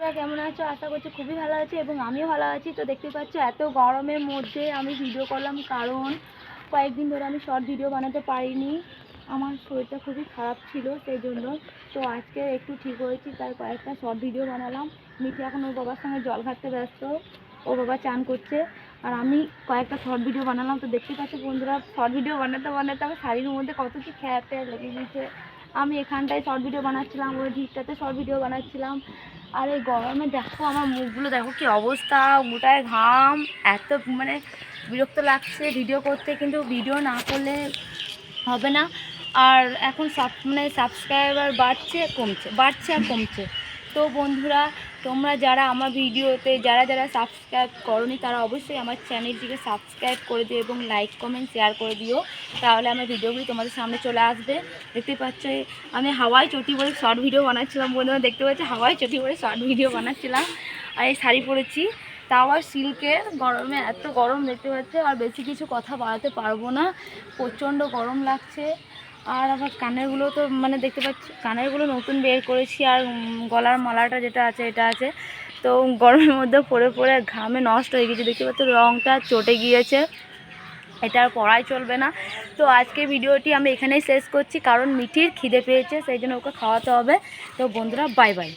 তোমরা কেমন আছো? আশা করছি খুবই ভালো আছি এবং আমিও ভালো আছি। তো দেখতে পাচ্ছ, এত গরমের মধ্যে আমি ভিডিও করলাম, কারণ কয়েকদিন ধরে আমি শর্ট ভিডিও বানাতে পারিনি। আমার শরীরটা খুবই খারাপ ছিল, সেই জন্য। তো আজকে একটু ঠিক হয়েছি, তাই কয়েকটা শর্ট ভিডিও বানালাম। মিঠি এখন ওর বাবার সঙ্গে জল ঘাটতে ব্যস্ত। ও বাবা চান করছে। আর আমি কয়েকটা শর্ট ভিডিও বানালাম। তো দেখতে পাচ্ছ বন্ধুরা শর্ট ভিডিও বানাতে বানাতে আমার শাড়ির মধ্যে কত কি খেয়াতে লেগে গেছে। আমি এখানটায় শর্ট ভিডিও বানাচ্ছিলাম, ওই ঢিকটাতে শর্ট ভিডিও বানাচ্ছিলাম। আর এই গরমে দেখো আমার মুখগুলো, দেখো কি অবস্থা, গোটায় ঘাম, এত মানে বিরক্ত লাগছে ভিডিও করতে, কিন্তু ভিডিও না করলে হবে না। আর এখন সাব মানে সাবস্ক্রাইবার বাড়ছে, কমছে, বাড়ছে আর কমছে। তো বন্ধুরা তোমরা যারা আমার ভিডিওতে যারা যারা সাবস্ক্রাইব করনি, তারা অবশ্যই আমার চ্যানেলটিকে সাবস্ক্রাইব করে দিও এবং লাইক কমেন্ট শেয়ার করে দিও। তাহলে আমার ভিডিওগুলি তোমাদের সামনে চলে আসবে। দেখতে পাচ্ছ, আমি হাওয়াই চটি বলে শর্ট ভিডিও বানাচ্ছিলাম বন্ধুরা। দেখতে পাচ্ছি, হাওয়াই চটি বলে শর্ট ভিডিও বানাচ্ছিলাম। আর এই শাড়ি পরেছি। তাও আর সিল্কের গরমে এত গরম, দেখতে পাচ্ছে। আর বেশি কিছু কথা বাড়াতে পারব না। প্রচণ্ড গরম লাগছে। আর আমার কানেরগুলো তো মানে দেখতে পাচ্ছি, কানেরগুলো নতুন বের করেছি আর গলার মালাটা যেটা আছে, এটা আছে। তো গরমের মধ্যে পরে পরে ঘামে নষ্ট হয়ে গেছে। দেখতে পাচ্ছি রঙটা চটে গিয়েছে। এটা আর পড়াই চলবে না। তো আজকে ভিডিওটি আমি এখানেই শেষ করছি, কারণ মিঠির খিদে পেয়েছে, সেই জন্য ওকে খাওয়াতে হবে। তো বন্ধুরা বাই বাই